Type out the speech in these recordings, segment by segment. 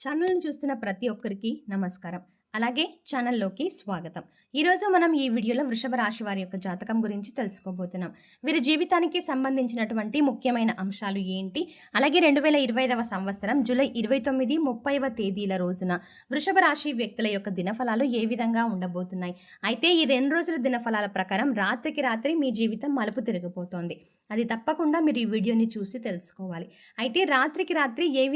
ఛానల్ని చూస్తున్న ప్రతి ఒక్కరికి నమస్కారం. అలాగే ఛానల్లోకి స్వాగతం. ఈరోజు మనం ఈ వీడియోలో వృషభ రాశి వారి యొక్క జాతకం గురించి తెలుసుకోబోతున్నాం. వీరి జీవితానికి సంబంధించినటువంటి ముఖ్యమైన అంశాలు ఏంటి? అలాగే రెండు వేల ఇరవై ఐదవ సంవత్సరం జూలై ఇరవై తొమ్మిది ముప్పైవ తేదీల రోజున వృషభ రాశి వ్యక్తుల యొక్క దినఫలాలు ఏ విధంగా ఉండబోతున్నాయి? అయితే ఈ రెండు రోజుల దినఫలాల ప్రకారం రాత్రికి రాత్రి మీ జీవితం మలుపు తిరగబోతోంది అది తప్పకుండా మీరు ఈ వీడియోని చూసి తెలుసుకోవాలి. అయితే రాత్రికి రాత్రి ఏ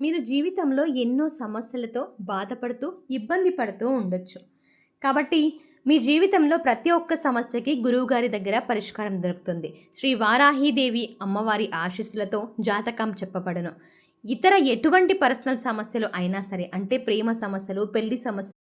మీరు జీవితంలో ఎన్నో సమస్యలతో బాధపడుతూ ఇబ్బంది పడుతూ ఉండొచ్చు. కాబట్టి మీ జీవితంలో ప్రతి ఒక్క సమస్యకి గురువుగారి దగ్గర పరిష్కారం దొరుకుతుంది. శ్రీ వారాహీదేవి అమ్మవారి ఆశీస్సులతో జాతకం చెప్పబడను. ఇతర ఎటువంటి పర్సనల్ సమస్యలు అయినా సరే అంటే ప్రేమ సమస్యలు పెళ్ళి సమస్యలు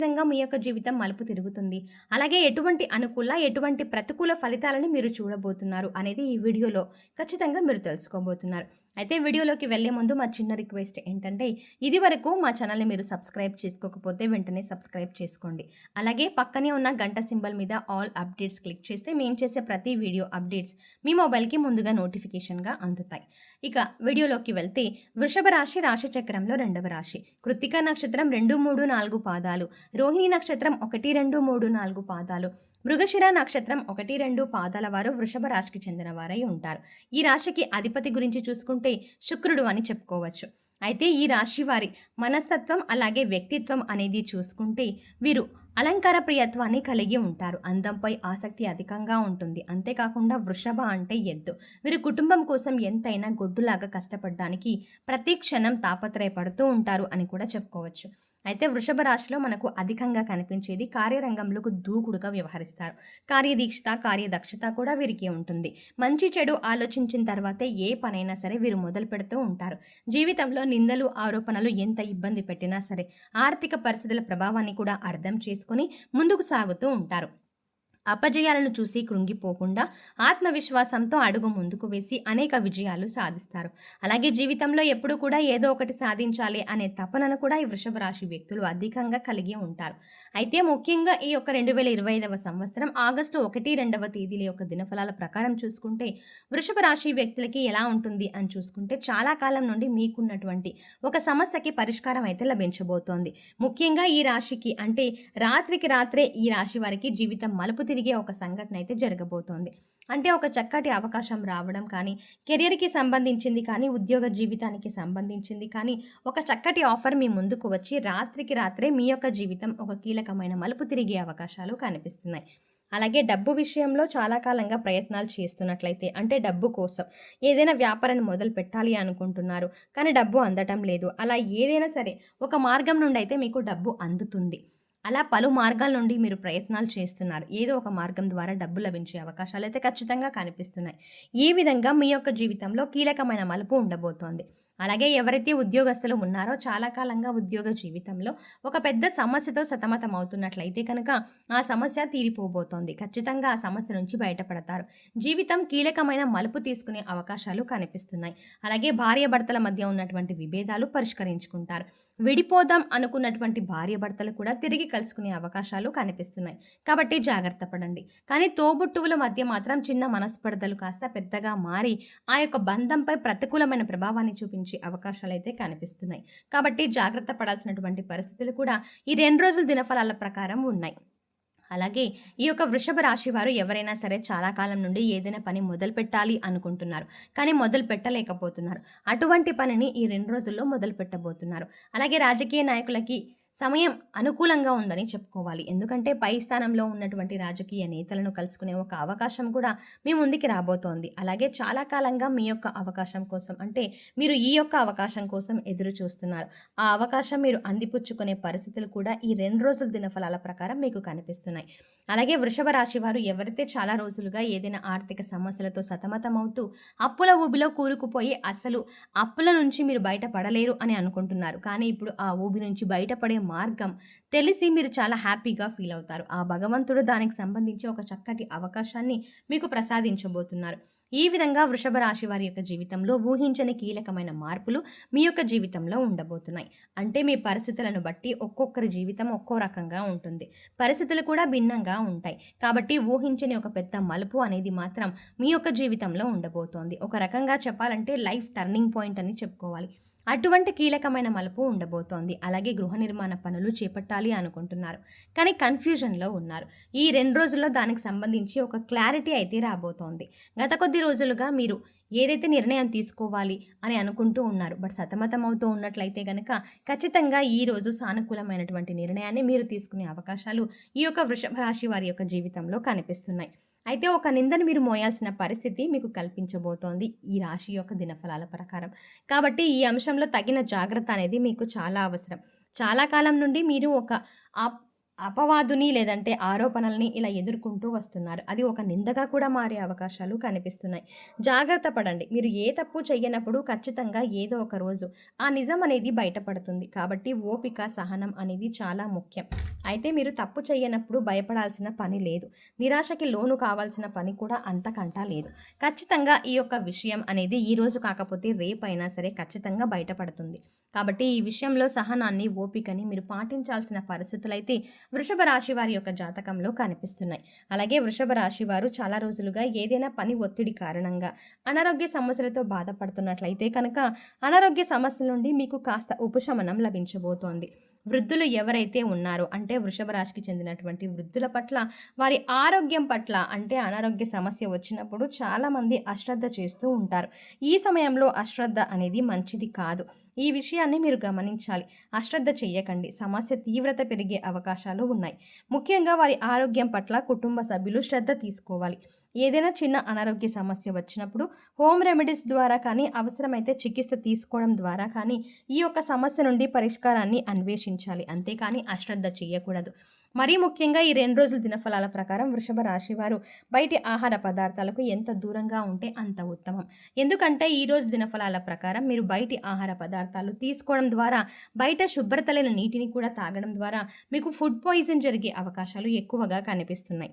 విధంగా మీ యొక్క జీవితం మలుపు తిరుగుతుంది. అలాగే ఎటువంటి అనుకూల ఎటువంటి ప్రతికూల ఫలితాలని మీరు చూడబోతున్నారు అనేది ఈ వీడియోలో ఖచ్చితంగా మీరు తెలుసుకోబోతున్నారు. అయితే వీడియోలోకి వెళ్ళే ముందు మా చిన్న రిక్వెస్ట్ ఏంటంటే ఇది వరకు మా ఛానల్ని మీరు సబ్స్క్రైబ్ చేసుకోకపోతే వెంటనే సబ్స్క్రైబ్ చేసుకోండి. అలాగే పక్కనే ఉన్న గంట సింబల్ మీద ఆల్ అప్డేట్స్ క్లిక్ చేస్తే మేము చేసే ప్రతి వీడియో అప్డేట్స్ మీ మొబైల్కి ముందుగా నోటిఫికేషన్గా అందుతాయి. ఇక వీడియోలోకి వెళ్తే వృషభ రాశి రాశి చక్రంలో రెండవ రాశి. కృత్తిక నక్షత్రం రెండు మూడు నాలుగు పాదాలు. రోహిణి నక్షత్రం ఒకటి రెండు మూడు నాలుగు పాదాలు. మృగశిర నక్షత్రం ఒకటి రెండు పాదాల వారు వృషభ రాశికి చెందిన వారై ఉంటారు. ఈ రాశికి అధిపతి గురించి చూసుకుంటే శుక్రుడు అని చెప్పుకోవచ్చు. అయితే ఈ రాశి వారి మనస్తత్వం అలాగే వ్యక్తిత్వం అనేది చూసుకుంటే వీరు అలంకార ప్రియత్వాన్ని కలిగి ఉంటారు. అందంపై ఆసక్తి అధికంగా ఉంటుంది. అంతేకాకుండా వృషభ అంటే ఎద్దు. వీరు కుటుంబం కోసం ఎంతైనా గొడ్డులాగా కష్టపడడానికి ప్రతి క్షణం తాపత్రయపడుతూ ఉంటారు అని కూడా చెప్పుకోవచ్చు. అయితే వృషభ రాశిలో మనకు అధికంగా కనిపించేది కార్యరంగంలోకి దూకుడుగా వ్యవహరిస్తారు. కార్యదీక్షత కార్యదక్షత కూడా వీరికి ఉంటుంది. మంచి చెడు ఆలోచించిన తర్వాతే ఏ పనైనా సరే వీరు మొదలు పెడుతూ ఉంటారు. జీవితంలో నిందలు ఆరోపణలు ఎంత ఇబ్బంది పెట్టినా సరే ఆర్థిక పరిస్థితుల ప్రభావాన్ని కూడా అర్థం చేసుకుని ముందుకు సాగుతూ ఉంటారు. అపజయాలను చూసి కృంగిపోకుండా ఆత్మవిశ్వాసంతో అడుగు ముందుకు వేసి అనేక విజయాలు సాధిస్తారు. అలాగే జీవితంలో ఎప్పుడు కూడా ఏదో ఒకటి సాధించాలి అనే తపనను కూడా ఈ వృషభ రాశి వ్యక్తులు అధికంగా కలిగి ఉంటారు. అయితే ముఖ్యంగా ఈ యొక్క రెండు వేల ఇరవై ఐదవ సంవత్సరం ఆగస్టు ఒకటి రెండవ తేదీల యొక్క దినఫలాల ప్రకారం చూసుకుంటే వృషభ రాశి వ్యక్తులకి ఎలా ఉంటుంది అని చూసుకుంటే చాలా కాలం నుండి మీకున్నటువంటి ఒక సమస్యకి పరిష్కారం అయితే లభించబోతోంది. ముఖ్యంగా ఈ రాశికి అంటే రాత్రికి రాత్రే ఈ రాశి వారికి జీవితం మలుపు తిరిగి తిరిగే ఒక సంఘటన అయితే జరగబోతోంది. అంటే ఒక చక్కటి అవకాశం రావడం కానీ కెరియర్కి సంబంధించింది కానీ ఉద్యోగ జీవితానికి సంబంధించింది కానీ ఒక చక్కటి ఆఫర్ మీ ముందుకు వచ్చి రాత్రికి రాత్రే మీ యొక్క జీవితం ఒక కీలకమైన మలుపు తిరిగే అవకాశాలు కనిపిస్తున్నాయి. అలాగే డబ్బు విషయంలో చాలా కాలంగా ప్రయత్నాలు చేస్తున్నట్లయితే అంటే డబ్బు కోసం ఏదైనా వ్యాపారాన్ని మొదలు పెట్టాలి అనుకుంటున్నారు కానీ డబ్బు అందటం లేదు. అలా ఏదైనా సరే ఒక మార్గం నుండి అయితే మీకు డబ్బు అందుతుంది. అలా పలు మార్గాల నుండి మీరు ప్రయత్నాలు చేస్తున్నారు. ఏదో ఒక మార్గం ద్వారా డబ్బు లభించే అవకాశాలు అయితే ఖచ్చితంగా కనిపిస్తున్నాయి. ఈ విధంగా మీ యొక్క జీవితంలో కీలకమైన మలుపు ఉండబోతోంది. అలాగే ఎవరైతే ఉద్యోగస్తులు ఉన్నారో చాలా కాలంగా ఉద్యోగ జీవితంలో ఒక పెద్ద సమస్యతో సతమతం అవుతున్నట్లయితే కనుక ఆ సమస్య తీరిపోబోతోంది. ఖచ్చితంగా ఆ సమస్య నుంచి బయటపడతారు. జీవితం కీలకమైన మలుపు తీసుకునే అవకాశాలు కనిపిస్తున్నాయి. అలాగే భార్యాభర్తల మధ్య ఉన్నటువంటి విభేదాలు పరిష్కరించుకుంటారు. విడిపోదాం అనుకున్నటువంటి భార్యాభర్తలు కూడా తిరిగి కలుసుకునే అవకాశాలు కనిపిస్తున్నాయి. కాబట్టి జాగ్రత్త పడండి. కానీ తోబుట్టువుల మధ్య మాత్రం చిన్న మనస్పర్ధలు కాస్త పెద్దగా మారి ఆ యొక్క బంధంపై ప్రతికూలమైన ప్రభావాన్ని చూపించే అవకాశాలు అయితే కనిపిస్తున్నాయి. కాబట్టి జాగ్రత్త పడాల్సినటువంటి పరిస్థితులు కూడా ఈ రెండు రోజుల దినఫలాల ప్రకారం ఉన్నాయి. అలాగే ఈ యొక్క వృషభ రాశి వారు ఎవరైనా సరే చాలా కాలం నుండి ఏదైనా పని మొదలు పెట్టాలి అనుకుంటున్నారు. కానీ మొదలు పెట్టలేకపోతున్నారు. అటువంటి పనిని ఈ రెండు రోజుల్లో మొదలు పెట్టబోతున్నారు. అలాగే రాజకీయ నాయకులకి సమయం అనుకూలంగా ఉందని చెప్పుకోవాలి. ఎందుకంటే పై స్థానంలో ఉన్నటువంటి రాజకీయ నేతలను కలుసుకునే ఒక అవకాశం కూడా మీ ముందుకి రాబోతోంది. అలాగే చాలా కాలంగా మీ యొక్క అవకాశం కోసం అంటే మీరు ఈ యొక్క అవకాశం కోసం ఎదురు చూస్తున్నారు. ఆ అవకాశం మీరు అందిపుచ్చుకునే పరిస్థితులు కూడా ఈ రెండు రోజుల దినఫలాల ప్రకారం మీకు కనిపిస్తున్నాయి. అలాగే వృషభ రాశి వారు ఎవరైతే చాలా రోజులుగా ఏదైనా ఆర్థిక సమస్యలతో సతమతమవుతూ అప్పుల ఊబిలో కూరుకుపోయి అసలు అప్పుల నుంచి మీరు బయటపడలేరు అని అనుకుంటున్నారు. కానీ ఇప్పుడు ఆ ఊబి నుంచి బయటపడే మార్గం. తెలిసి మీరు చాలా హ్యాపీగా ఫీల్ అవుతారు. ఆ భగవంతుడు దానికి సంబంధించి ఒక చక్కటి అవకాశాన్ని మీకు ప్రసాదించబోతున్నారు. ఈ విధంగా వృషభ రాశి వారి యొక్క జీవితంలో ఊహించని కీలకమైన మార్పులు మీ యొక్క జీవితంలో ఉండబోతున్నాయి. అంటే మీ పరిస్థితులను బట్టి ఒక్కొక్కరి జీవితం ఒక్కో రకంగా ఉంటుంది. పరిస్థితులు కూడా భిన్నంగా ఉంటాయి. కాబట్టి ఊహించని ఒక పెద్ద మలుపు అనేది మాత్రం మీ యొక్క జీవితంలో ఉండబోతోంది. ఒక రకంగా చెప్పాలంటే లైఫ్ టర్నింగ్ పాయింట్ అని చెప్పుకోవాలి. అటువంటి కీలకమైన మలుపు ఉండబోతోంది. అలాగే గృహ నిర్మాణ పనులు చేపట్టాలి అనుకుంటున్నారు. కానీ కన్ఫ్యూజన్లో ఉన్నారు. ఈ రెండు రోజుల్లో దానికి సంబంధించి ఒక క్లారిటీ అయితే రాబోతోంది. గత కొద్ది రోజులుగా మీరు ఏదైతే నిర్ణయం తీసుకోవాలి అని అనుకుంటూ ఉన్నారు. బట్ సతమతం అవుతూ ఉన్నట్లయితే కనుక ఖచ్చితంగా ఈ రోజు సానుకూలమైనటువంటి నిర్ణయాన్ని మీరు తీసుకునే అవకాశాలు ఈ యొక్క వృషభ రాశి వారి యొక్క జీవితంలో కనిపిస్తున్నాయి. అయితే ఒక నిందను మీరు మోయాల్సిన పరిస్థితి మీకు కల్పించబోతోంది ఈ రాశి యొక్క దినఫలాల ప్రకారం. కాబట్టి ఈ అంశంలో తగిన జాగ్రత్త అనేది మీకు చాలా అవసరం. చాలా కాలం నుండి మీరు ఒక అపవాదుని లేదంటే ఆరోపణల్ని ఇలా ఎదుర్కొంటూ వస్తున్నారు. అది ఒక నిందగా కూడా మారే అవకాశాలు కనిపిస్తున్నాయి. జాగ్రత్త పడండి. మీరు ఏ తప్పు చెయ్యనప్పుడు ఖచ్చితంగా ఏదో ఒక రోజు ఆ నిజం అనేది బయటపడుతుంది. కాబట్టి ఓపిక సహనం అనేది చాలా ముఖ్యం. అయితే మీరు తప్పు చేయనప్పుడు భయపడాల్సిన పని లేదు. నిరాశకి లోను కావాల్సిన పని కూడా అంతకంటా లేదు. ఖచ్చితంగా ఈ యొక్క విషయం అనేది ఈ రోజు కాకపోతే రేపైనా సరే ఖచ్చితంగా బయటపడుతుంది. కాబట్టి ఈ విషయంలో సహనాన్ని ఓపికని మీరు పాటించాల్సిన పరిస్థితులైతే వృషభ రాశి వారి యొక్క జాతకంలో కనిపిస్తున్నాయి. అలాగే వృషభ రాశి వారు చాలా రోజులుగా ఏదైనా పని ఒత్తిడి కారణంగా అనారోగ్య సమస్యలతో బాధపడుతున్నట్లయితే కనుక అనారోగ్య సమస్యల నుండి మీకు కాస్త ఉపశమనం లభించబోతోంది. వృద్ధులు ఎవరైతే ఉన్నారో అంటే వృషభ రాశికి చెందినటువంటి వృద్ధుల పట్ల వారి ఆరోగ్యం పట్ల అంటే అనారోగ్య సమస్య వచ్చినప్పుడు చాలామంది అశ్రద్ధ చేస్తూ ఉంటారు. ఈ సమయంలో అశ్రద్ధ అనేది మంచిది కాదు. ఈ విషయాన్ని మీరు గమనించాలి. అశ్రద్ధ చేయకండి. సమస్య తీవ్రత పెరిగే అవకాశాలు ఉన్నాయి. ముఖ్యంగా వారి ఆరోగ్యం పట్ల కుటుంబ సభ్యులు శ్రద్ధ తీసుకోవాలి. ఏదైనా చిన్న అనారోగ్య సమస్య వచ్చినప్పుడు హోమ్ రెమెడీస్ ద్వారా కానీ అవసరమైతే చికిత్స తీసుకోవడం ద్వారా కానీ ఈ యొక్క సమస్య నుండి పరిష్కారాన్ని అన్వేషించాలి. అంతేకాని అశ్రద్ధ చేయకూడదు. మరీ ముఖ్యంగా ఈ రెండు రోజుల దినఫలాల ప్రకారం వృషభ రాశి వారు బయటి ఆహార పదార్థాలకు ఎంత దూరంగా ఉంటే అంత ఉత్తమం. ఎందుకంటే ఈ రోజు దినఫలాల ప్రకారం మీరు బయటి ఆహార పదార్థాలు తీసుకోవడం ద్వారా బయట శుభ్రత లేని నీటిని కూడా తాగడం ద్వారా మీకు ఫుడ్ పాయిజన్ జరిగే అవకాశాలు ఎక్కువగా కనిపిస్తున్నాయి.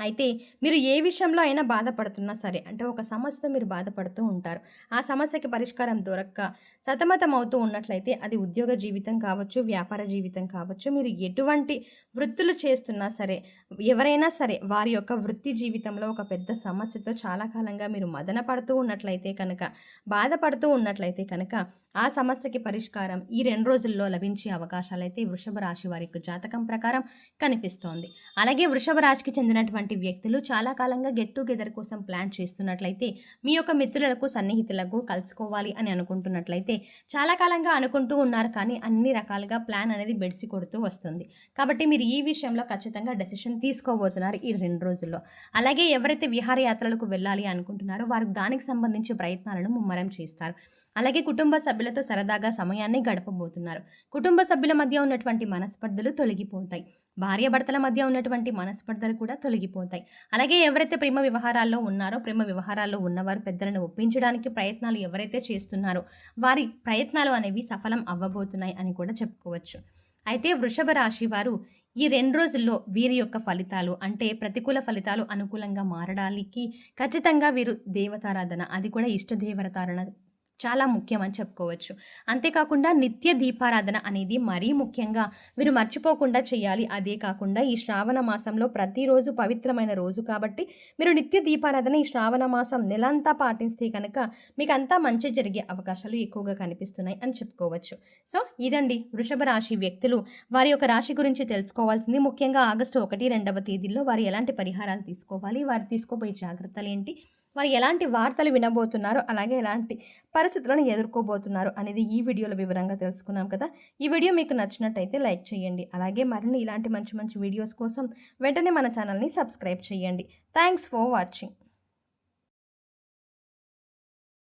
అయితే మీరు ఏ విషయంలో అయినా బాధపడుతున్నా సరే అంటే ఒక సమస్యతో మీరు బాధపడుతూ ఉంటారు. ఆ సమస్యకి పరిష్కారం దొరక్క సతమతం అవుతూ ఉన్నట్లయితే అది ఉద్యోగ జీవితం కావచ్చు వ్యాపార జీవితం కావచ్చు మీరు ఎటువంటి వృత్తులు చేస్తున్నా సరే ఎవరైనా సరే వారి యొక్క వృత్తి జీవితంలో ఒక పెద్ద సమస్యతో చాలా కాలంగా మీరు మదన పడుతూ ఉన్నట్లయితే కనుక బాధపడుతూ ఉన్నట్లయితే కనుక ఆ సమస్యకి పరిష్కారం ఈ రెండు రోజుల్లో లభించే అవకాశాలు అయితే వృషభ రాశి వారి యొక్క జాతకం ప్రకారం కనిపిస్తోంది. అలాగే వృషభ రాశికి చెందినటువంటి వంటి వ్యక్తులు చాలా కాలంగా గెట్ టుగెదర్ కోసం ప్లాన్ చేస్తున్నట్లయితే మీ యొక్క మిత్రులకు సన్నిహితులకు కలుసుకోవాలి అని అనుకుంటున్నట్లయితే చాలా కాలంగా అనుకుంటూ ఉన్నారు కానీ అన్ని రకాలుగా ప్లాన్ అనేది బెడిసి కొడుతూ వస్తుంది. కాబట్టి మీరు ఈ విషయంలో ఖచ్చితంగా డెసిషన్ తీసుకోబోతున్నారు ఈ రెండు రోజుల్లో. అలాగే ఎవరైతే విహారయాత్రలకు వెళ్ళాలి అనుకుంటున్నారో వారు దానికి సంబంధించి ప్రయత్నాలను ముమ్మరం చేస్తారు. అలాగే కుటుంబ సభ్యులతో సరదాగా సమయాన్ని గడపబోతున్నారు. కుటుంబ సభ్యుల మధ్య ఉన్నటువంటి మనస్పర్ధలు తొలగిపోతాయి. భార్యాభర్తల మధ్య ఉన్నటువంటి మనస్పర్ధలు కూడా తొలగిపోతాయి. అలాగే ఎవరైతే ప్రేమ వ్యవహారాల్లో ఉన్నారో ప్రేమ వ్యవహారాల్లో ఉన్నవారు పెద్దలను ఒప్పించడానికి ప్రయత్నాలు ఎవరైతే చేస్తున్నారో వారి ప్రయత్నాలు అనేవి సఫలం అవ్వబోతున్నాయి అని కూడా చెప్పుకోవచ్చు. అయితే వృషభ రాశి వారు ఈ రెండు రోజుల్లో వీరి యొక్క ఫలితాలు అంటే ప్రతికూల ఫలితాలు అనుకూలంగా మారడానికి ఖచ్చితంగా వీరు దేవతారాధన అది కూడా ఇష్టదేవతారాధన చాలా ముఖ్యం అని చెప్పుకోవచ్చు. అంతేకాకుండా నిత్య దీపారాధన అనేది మరీ ముఖ్యంగా మీరు మర్చిపోకుండా చేయాలి. అదే కాకుండా ఈ శ్రావణ మాసంలో ప్రతిరోజు పవిత్రమైన రోజు కాబట్టి మీరు నిత్య దీపారాధన ఈ శ్రావణ మాసం నెలంతా పాటిస్తే కనుక మీకు అంతా మంచి జరిగే అవకాశాలు ఎక్కువగా కనిపిస్తున్నాయి అని చెప్పుకోవచ్చు. సో ఇదండి వృషభ రాశి వ్యక్తులు. వారి యొక్క రాశి గురించి తెలుసుకోవాల్సింది. ముఖ్యంగా ఆగస్టు ఒకటి రెండవ తేదీల్లో వారు ఎలాంటి పరిహారాలు తీసుకోవాలి? వారు తీసుకోబోయే జాగ్రత్తలు ఏంటి? మరి ఎలాంటి వార్తలు వినబోతున్నారు అలాగే ఎలాంటి పరిస్థితులను ఎదుర్కోబోతున్నారు అనేది ఈ వీడియోలో వివరంగా తెలుసుకున్నాం కదా. ఈ వీడియో మీకు నచ్చినట్టయితే లైక్ చేయండి. అలాగే మరిన్ని ఇలాంటి మంచి మంచి వీడియోస్ కోసం వెంటనే మన ఛానల్ని సబ్స్క్రైబ్ చేయండి. Thanks for watching.